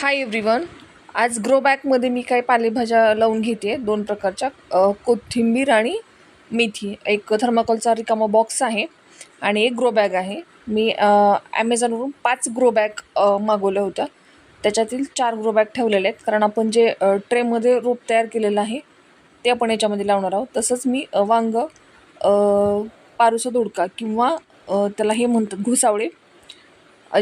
Hi everyone आज grow बॅगमध्ये मी काही पालेभाज्या लावून घेते दोन प्रकारच्या कोथिंबीर आणि मेथी. एक थर्माकोलचा रिकामा बॉक्स आहे आणि एक ग्रो बॅग आहे. मी ॲमेझॉनवरून पाच ग्रो बॅग मागवल्या होत्या. त्याच्यातील चार ग्रो बॅग ठेवलेले आहेत. कारण आपण जे ट्रेमध्ये रोप तयार केलेलं आहे ते आपण याच्यामध्ये लावणार आहोत. तसंच मी वांग पारुसं पारुसा दोडका किंवा त्याला हे म्हणतात घुसावळे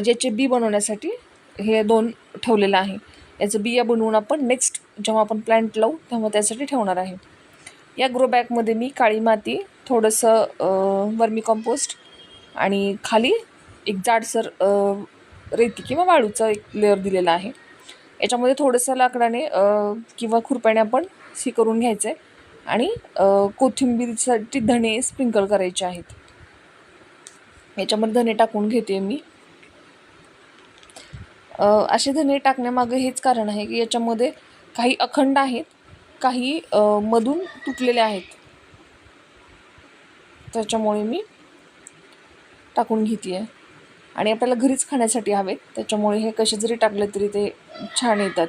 ज्याचे बी बनवण्यासाठी हे दोन ठेवलेलं आहे. याचं बिया बनवून आपण नेक्स्ट जेव्हा आपण प्लॅन्ट लावू तेव्हा त्यासाठी ठेवणार आहे. या ग्रो बॅगमध्ये मी काळी माती थोडंसं वर्मी कंपोस्ट आणि खाली एक जाडसर रेती किंवा वाळूचा एक लेअर दिलेला आहे. याच्यामध्ये थोडंसं लाकडाने किंवा खुरप्याने आपण सी करून घ्यायचं आहे आणि कोथिंबीरसाठी धणे स्प्रिंकल करायचे आहेत. याच्यामध्ये धणे टाकून घेते मी. असे धने टाकण्यामागं हेच कारण आहे की याच्यामध्ये काही अखंड आहेत काही मधून तुटलेले आहेत. त्याच्यामुळे मी टाकून घेते आहे आणि आपल्याला घरीच खाण्यासाठी हवेत त्याच्यामुळे हे कसे जरी टाकले तरी ते छान येतात.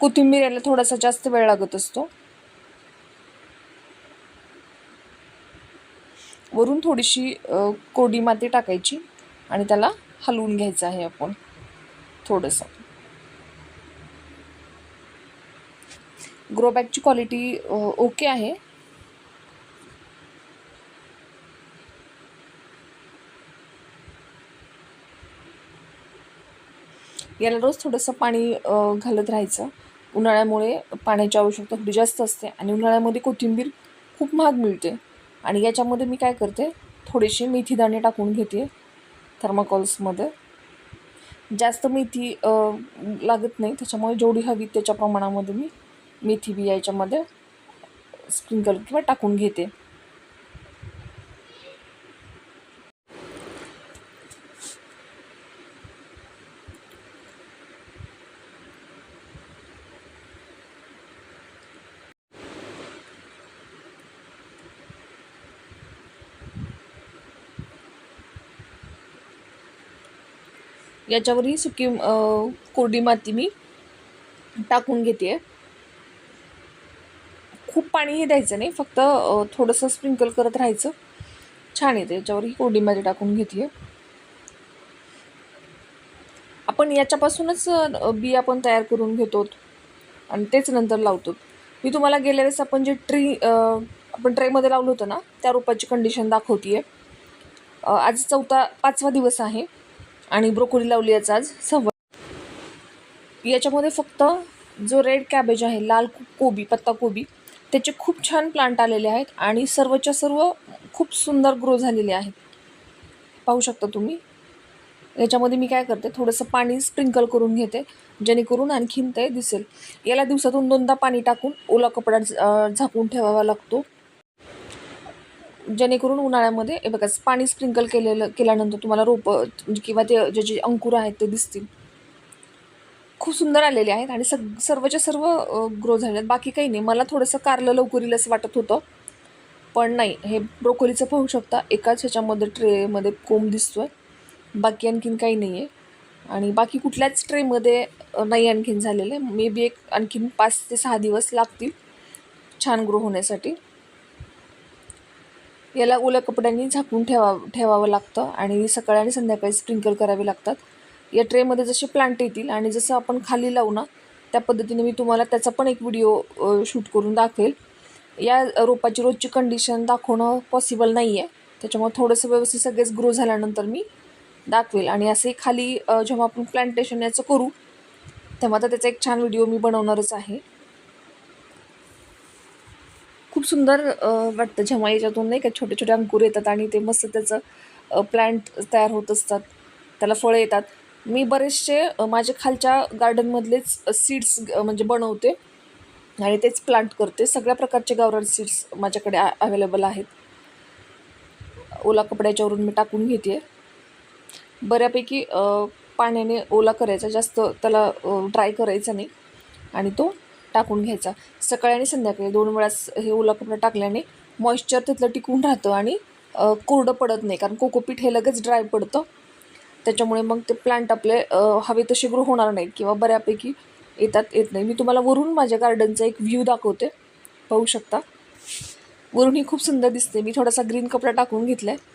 कोथिंबीर यायला थोडासा जास्त वेळ लागत असतो. वरून थोडीशी कोडी कोरडी माती टाकायची आणि त्याला हलवून घ्यायचं आहे आपण. थोडंसं. ग्रोबॅकची क्वालिटी ओके आहे. याला रोज थोडंसं पाणी घालत राहायचं. उन्हाळ्यामुळे पाण्याची आवश्यकता थोडी जास्त असते आणि उन्हाळ्यामध्ये कोथिंबीर खूप महाग मिळते. आणि याच्यामध्ये मी काय करते? थोडेसे मेथी दाणे टाकून घेते थर्माकॉल्समध्ये जास्त मेथी लागत नाही. त्याच्यामुळे जेवढी हवी त्याच्या प्रमाणामध्ये मी मेथी बी याच्यामध्ये स्प्रिंकल किंवा टाकून घेते. याच्यावरही सुकी कोरडी माती मी टाकून घेते खूप पाणीही द्यायचं नाही फक्त थोडंसं स्प्रिंकल करत राहायचं. छान येते याच्यावरही कोरडी माती टाकून घेते आपण याच्यापासूनच बिया बी आपण तयार करून घेतो. आणि तेच नंतर लावतो. मी तुम्हाला गेल्या वेळेस आपण जे ट्री आपण ट्रेमध्ये लावलं होतं ना त्या रोपाची कंडिशन दाखवते आज चौथा पाचवा दिवस आहे. आणि ब्रोकोली लावली याचा आज सव्वा. याच्यामध्ये फक्त जो रेड कॅबेज आहे लाल कोबी पत्ता कोबी त्याचे खूप छान प्लांट आलेले आहेत आणि सर्वच्या सर्व खूप सुंदर ग्रो झालेले आहेत. पाहू शकता तुम्ही. याच्यामध्ये मी काय करते थोडंसं पाणी स्प्रिंकल करून घेते जेणेकरून आणखीन ते दिसेल. याला दिवसातून दोनदा पाणी टाकून ओला कपडा झाकून ठेवावा लागतो. जेणेकरून उन्हाळ्यामध्ये हे बघा पाणी स्प्रिंकल केलेलं केल्यानंतर तुम्हाला रोपं म्हणजे किंवा ते जे जे अंकुर आहेत ते दिसतील. खूप सुंदर आलेले आहेत आणि सग सर्वच्या सर्व ग्रो झाले आहेत. बाकी काही नाही. मला थोडंसं कारलं लवकर येईल असं वाटत होतं. पण नाही हे ब्रोकोलीचं पाहू शकता. एकाच ह्याच्यामध्ये ट्रेमध्ये कोंब दिसतो आहे बाकी आणखीन काही नाही आहे आणि बाकी कुठल्याच ट्रेमध्ये नाही आणखीन झालेलं आहे. मे बी एक आणखीन पाच ते सहा दिवस लागतील छान ग्रो होण्यासाठी. याला ओल्या कपड्यांनी झाकून ठेवा ठेवावं लागतं आणि सकाळी आणि संध्याकाळी स्प्रिंकल करावे लागतात. या ट्रेमध्ये जसे प्लांट येतील आणि जसं आपण खाली लावू ना त्या पद्धतीने मी तुम्हाला त्याचा पण एक व्हिडिओ शूट करून दाखवेल. या रोपाची रोजची कंडिशन दाखवणं पॉसिबल नाही आहे त्याच्यामुळे थोडंसं व्यवस्थित सगळेच ग्रो झाल्यानंतर मी दाखवेल. आणि असे खाली जेव्हा आपण प्लांटेशन याचं करू तेव्हा तर त्याचा एक छान व्हिडिओ मी बनवणारच आहे. खूप सुंदर वाटतं जेव्हा याच्यातून नाही का छोटे छोटे अंकुर येतात आणि ते मस्त त्याचं प्लॅन्ट तयार होत असतात. त्याला फळं येतात. मी बरेचसे माझ्या खालच्या गार्डनमधलेच सीड्स म्हणजे बनवते आणि तेच प्लांट करते. सगळ्या प्रकारचे गावरान सीड्स माझ्याकडे अवेलेबल आहेत. ओला कपड्याच्यावरून मी टाकून घेते. बऱ्यापैकी पाण्याने ओला करायचा. जास्त त्याला ड्राय करायचा नाही. आणि तो टाकून घ्यायचा. सकाळी आणि संध्याकाळी दोन वेळास हे ओला कपडा टाकल्याने मॉइश्चर तिथलं टिकून राहतं आणि कोरडं पडत नाही. कारण कोकोपीठ हे लगेच ड्राय पडतं. त्याच्यामुळे मग ते प्लांट आपले हवे तसे ग्रो होणार नाहीत किंवा बऱ्यापैकी येतात येत नाही. मी तुम्हाला वरून माझ्या गार्डनचा एक व्ह्यू दाखवते. पाहू शकता. वरून ही खूप सुंदर दिसते. मी थोडासा ग्रीन कपडा टाकून घेतला आहे